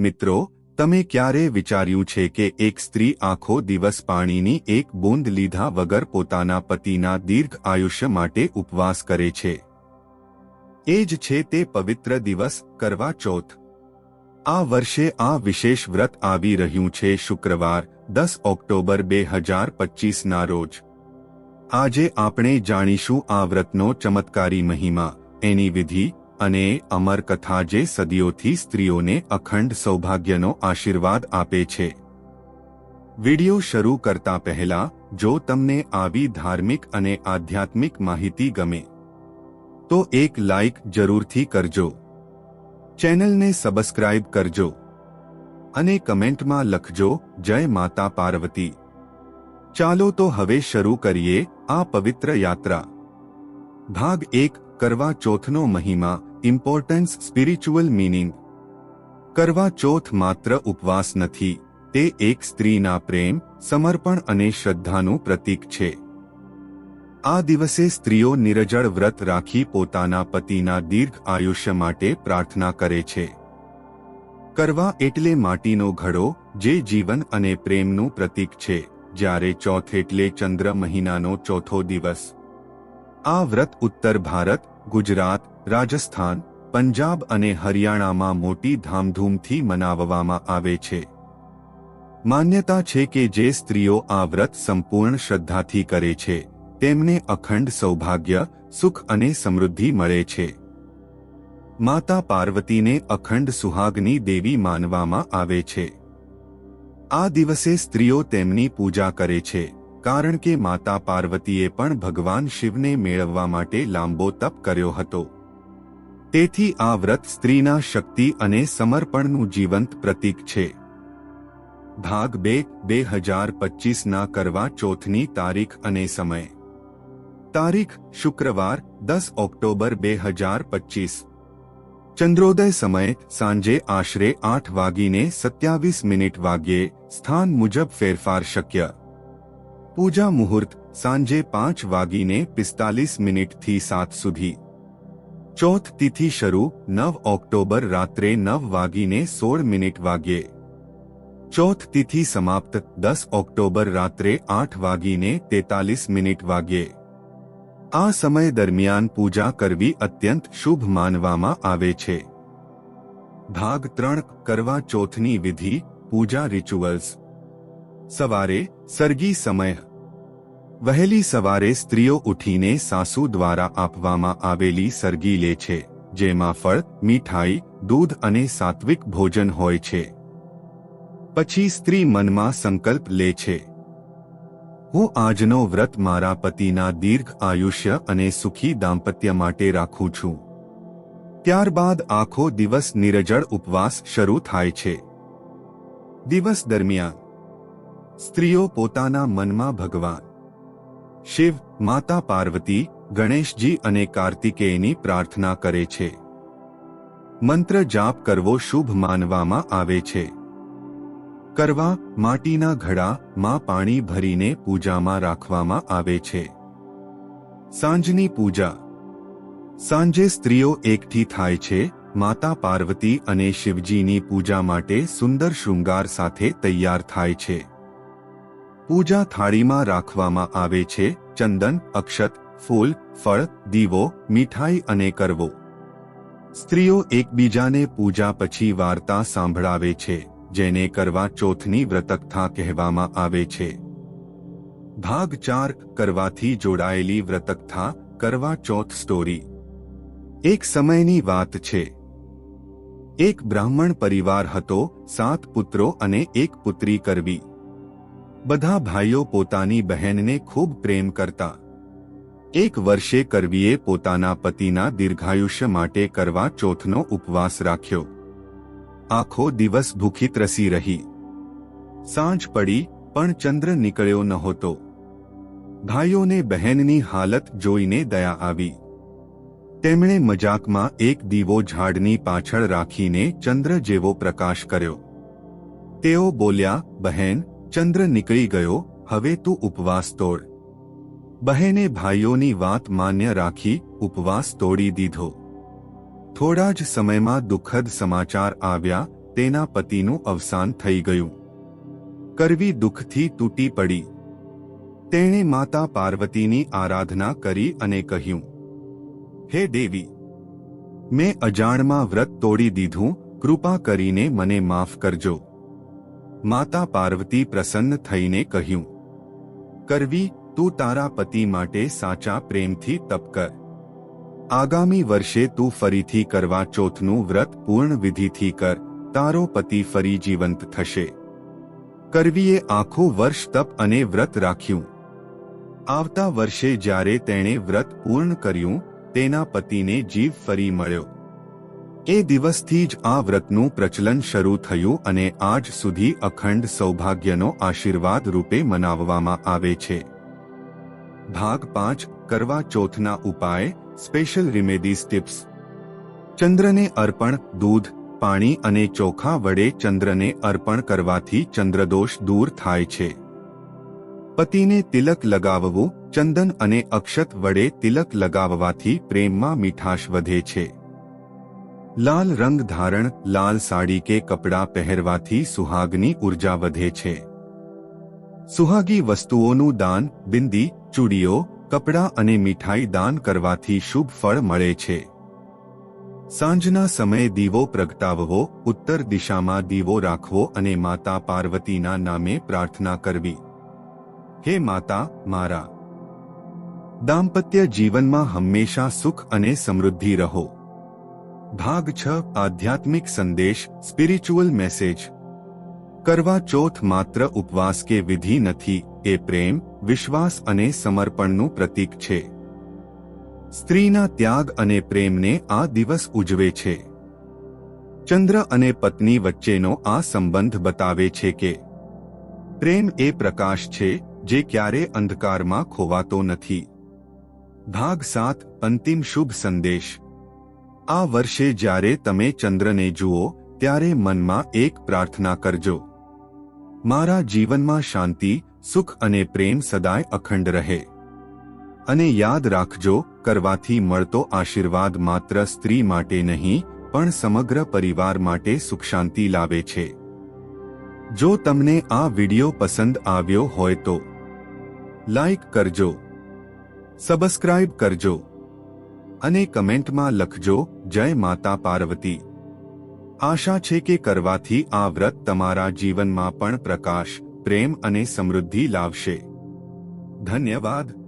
મિત્રો, તમે ક્યારે વિચાર્યું છે કે એક સ્ત્રી આખો દિવસ પાણીની એક બૂંદ લીધા વગર પોતાના પતિના દીર્ઘ આયુષ્ય માટે ઉપવાસ કરે છે? એ જ છે તે પવિત્ર દિવસ, કરવા ચોથ. આ વર્ષે આ વિશેષ વ્રત આવી રહ્યું છે શુક્રવાર, દસ ઓક્ટોબર બે હજાર પચીસના રોજ. આજે આપણે જાણીશું આ વ્રતનો ચમત્કારી મહિમા, એની વિધિ અને અમર કથા જે સદીઓથી સ્ત્રીઓને અખંડ સૌભાગ્યનો આશીર્વાદ આપે છે. વિડિયો શરૂ કરતા પહેલા, જો તમને આવી ધાર્મિક અને આધ્યાત્મિક માહિતી ગમે, તો એક લાઇક જરૂરથી કરજો. ચેનલને સબસ્ક્રાઇબ કરજો. અને કમેન્ટમાં લખજો, જય માતા પાર્વતી. ચાલો તો હવે શરૂ કરીએ આ પવિત્ર યાત્રા. ભાગ એક, કરવા ચોથનો મહિમા ઇમ્પોર્ટન્સ સ્પિરિચ્યુઅલ મિનિંગ કરવા ચોથ માત્ર ઉપવાસ નથી, તે એક સ્ત્રીના પ્રેમ, સમર્પણ અને શ્રદ્ધાનું પ્રતીક છે. આ દિવસે સ્ત્રીઓ નિરજળ વ્રત રાખી પોતાના પતિના દીર્ઘ આયુષ્ય માટે પ્રાર્થના કરે છે. કરવા એટલે માટીનો ઘડો, જે જીવન અને પ્રેમનું પ્રતીક છે, જ્યારે ચોથ એટલે ચંદ્ર મહિનાનો ચોથો દિવસ. આ વ્રત ઉત્તર ભારત, ગુજરાત રાજસ્થાન, પંજાબ અને હરિયાણામાં મોટી ધામધૂમથી મનાવવામાં આવે છે. માન્યતા છે કે જે સ્ત્રીઓ આ વ્રત સંપૂર્ણ શ્રદ્ધાથી કરે છે, તેમને અખંડ સૌભાગ્ય, સુખ અને સમૃદ્ધિ મળે છે. માતા પાર્વતીને અખંડ સુહાગની દેવી માનવામાં આવે છે. આ દિવસે સ્ત્રીઓ તેમની પૂજા કરે છે, કારણ કે માતા પાર્વતીએ પણ ભગવાન શિવને મેળવવા માટે લાંબો તપ કર્યો હતો. તેથી આ વ્રત સ્ત્રીના શક્તિ અને સમર્પણનું જીવંત પ્રતીક છે. ભાગ બે બે હજાર પચીસના કરવા ચોથની તારીખ અને સમય. તારીખ, શુક્રવાર, દસ ઓક્ટોબર, બે હજાર પચીસ. ચંદ્રોદય સમય, સાંજે આશરે આઠ વાગીને સત્યાવીસ મિનિટ વાગ્યે સ્થાન મુજબ ફેરફાર શક્ય. પૂજા મુહૂર્ત, સાંજે પાંચ વાગીને પિસ્તાલીસ મિનિટથી સાત સુધી. ચોથ તિથિ શરૂ, નવ ઓક્ટોબર રાત્રે નવ વાગીને સોળ મિનિટ વાગ્યે. ચોથ તિથિ સમાપ્ત, દસ ઓક્ટોબર રાત્રે આઠ વાગીને તેતાલીસ મિનિટ વાગ્યે. આ સમય દરમિયાન પૂજા કરવી અત્યંત શુભ માનવામાં આવે છે. ભાગ ત્રણ, કરવા ચોથની વિધિ, પૂજા રિચ્યુઅલ્સ સવારે, સરગી સમય. વહેલી સવારે સ્ત્રીઓ ઉઠીને સાસુ દ્વારા આપવામાં આવેલી સરગી લે છે, જેમાં ફળ, મીઠાઈ, દૂધ અને સાત્વિક ભોજન હોય છે. પછી સ્ત્રી મનમાં સંકલ્પ લે છે. હું આજનો વ્રત મારા પતિના દીર્ઘ આયુષ્ય અને સુખી દાંપત્ય માટે રાખું છું. ત્યારબાદ આખો દિવસ નિરજળ ઉપવાસ શરૂ થાય છે. દિવસ દરમિયાન, સ્ત્રીઓ પોતાના મનમાં ભગવાન શિવ, માતા પાર્વતી, ગણેશજી અને કાર્તિકેયની પ્રાર્થના કરે છે. મંત્ર જાપ કરવો શુભ માનવામાં આવે છે. કરવા, માટીના ઘડા, માં પાણી ભરીને પૂજામાં રાખવામાં આવે છે. સાંજની પૂજા. સાંજે સ્ત્રીઓ એકઠી થાય છે, માતા પાર્વતી અને શિવજીની પૂજા માટે સુંદર શૃંગાર સાથે તૈયાર થાય છે. પૂજા થાળીમાં રાખવામાં આવે છે, ચંદન, અક્ષત, ફૂલ, ફળ, દીવો, મીઠાઈ અને કરવો. સ્ત્રીઓ એકબીજાને પૂજા પછી વાર્તા સાંભળાવે છે, જેને કરવા ચોથની વ્રતકથા કહેવામાં આવે છે. ભાગ ચાર, કરવાથી જોડાયેલી વ્રતકથા, કરવા ચોથ સ્ટોરી. એક સમયની વાત છે. એક બ્રાહ્મણ પરિવાર હતો, સાત પુત્રો અને એક પુત્રી કરવી. બધા ભાઈઓ પોતાની બહેનને ખૂબ પ્રેમ કરતા. એક વર્ષે કરવીએ પોતાના પતિના દીર્ઘાયુષ્ય માટે કરવા ચોથનો ઉપવાસ રાખ્યો. આખો દિવસ ભૂખી ત્રસી રહી. સાંજ પડી, પણ ચંદ્ર નીકળ્યો નહોતો. ભાઈઓને બહેનની હાલત જોઈને દયા આવી. તેમણે મજાકમાં એક દીવો ઝાડની પાછળ રાખીને ચંદ્ર જેવો પ્રકાશ કર્યો. તેઓ બોલ્યા, બહેન ચંદ્ર નીકળી ગયો, હવે તું ઉપવાસ તોડ. બહેને ભાઈઓની વાત માન્ય રાખી, ઉપવાસ તોડી દીધો. થોડા જ સમયમાં દુઃખદ સમાચાર આવ્યા, તેના પતિનું અવસાન થઈ ગયું. કરવી દુઃખથી તૂટી પડી. તેણે માતા પાર્વતીની આરાધના કરી અને કહ્યું, હે દેવી, મેં અજાણમાં વ્રત તોડી દીધું, કૃપા કરીને મને માફ કરજો. માતા પાર્વતી પ્રસન્ન થઈને કહ્યું, કરવી, તું તારા પતિ માટે સાચા પ્રેમથી તપ કર. આગામી વર્ષે તું ફરીથી કરવા ચોથનું વ્રત પૂર્ણ વિધિથી કર. તારો પતિ ફરી જીવંત થશે. કરવીએ આખું વર્ષ તપ અને વ્રત રાખ્યું. આવતા વર્ષે જ્યારે તેણે વ્રત પૂર્ણ કર્યું, તેના પતિને જીવ ફરી મળ્યો. એ દિવસથી જ આ વ્રતનું પ્રચલન શરૂ થયું અને આજ સુધી અખંડ સૌભાગ્યનો આશીર્વાદ રૂપે મનાવવામાં આવે છે. ભાગ પાંચ, કરવા ચોથના ઉપાય સ્પેશિયલ રિમેડીઝ ટિપ્સ ચંદ્રને અર્પણ, દૂધ, પાણી અને ચોખા વડે ચંદ્રને અર્પણ કરવાથી ચંદ્રદોષ દૂર થાય છે. પતિને તિલક લગાવવું, ચંદન અને અક્ષત વડે તિલક લગાવવાથી પ્રેમમાં મીઠાશ વધે છે. લાલ રંગ ધારણ, લાલ સાડી કે કપડાં પહેરવાથી સુહાગની ઊર્જા વધે છે. સુહાગી વસ્તુઓનું દાન, બિંદી, ચૂડીઓ, કપડાં અને મીઠાઈ દાન કરવાથી શુભ ફળ મળે છે. સાંજના સમયે દીવો પ્રગટાવવો, ઉત્તર દિશામાં દીવો રાખવો અને માતા પાર્વતીના નામે પ્રાર્થના કરવી. હે માતા, મારા! દાંપત્ય જીવનમાં હંમેશા સુખ અને સમૃદ્ધિ રહો. ભાગ છ, આધ્યાત્મિક સંદેશ સ્પિરિચ્યુઅલ મેસેજ કરવા ચોથ માત્ર ઉપવાસ કે વિધિ નથી, એ પ્રેમ, વિશ્વાસ અને સમર્પણનું પ્રતીક છે. સ્ત્રીના ત્યાગ અને પ્રેમને આ દિવસ ઉજવે છે. ચંદ્ર અને પત્ની વચ્ચેનો આ સંબંધ બતાવે છે કે, પ્રેમ એ પ્રકાશ છે, જે ક્યારે અંધકારમાં ખોવાતો નથી. ભાગ સાત, અંતિમ શુભ સંદેશ. આ વર્ષે જ્યારે તમે ચંદ્રને જુઓ, ત્યારે મનમાં એક પ્રાર્થના કરજો. મારા જીવનમાં શાંતિ, સુખ અને પ્રેમ સદાય અખંડ રહે. અને યાદ રાખજો, કરવાથી મળતો આશીર્વાદ માત્ર સ્ત્રી માટે નહીં, પણ સમગ્ર પરિવાર માટે સુખ શાંતિ લાવે છે. જો તમને આ વિડિયો પસંદ આવ્યો હોય તો, લાઈક કરજો. સબસ્ક્રાઇબ કરજો. અને કમેન્ટમાં લખજો, જય માતા પાર્વતી. આશા છે કે કરવાથી આ વ્રત તમારા જીવનમાં પણ પ્રકાશ, પ્રેમ અને સમૃદ્ધિ લાવશે. ધન્યવાદ.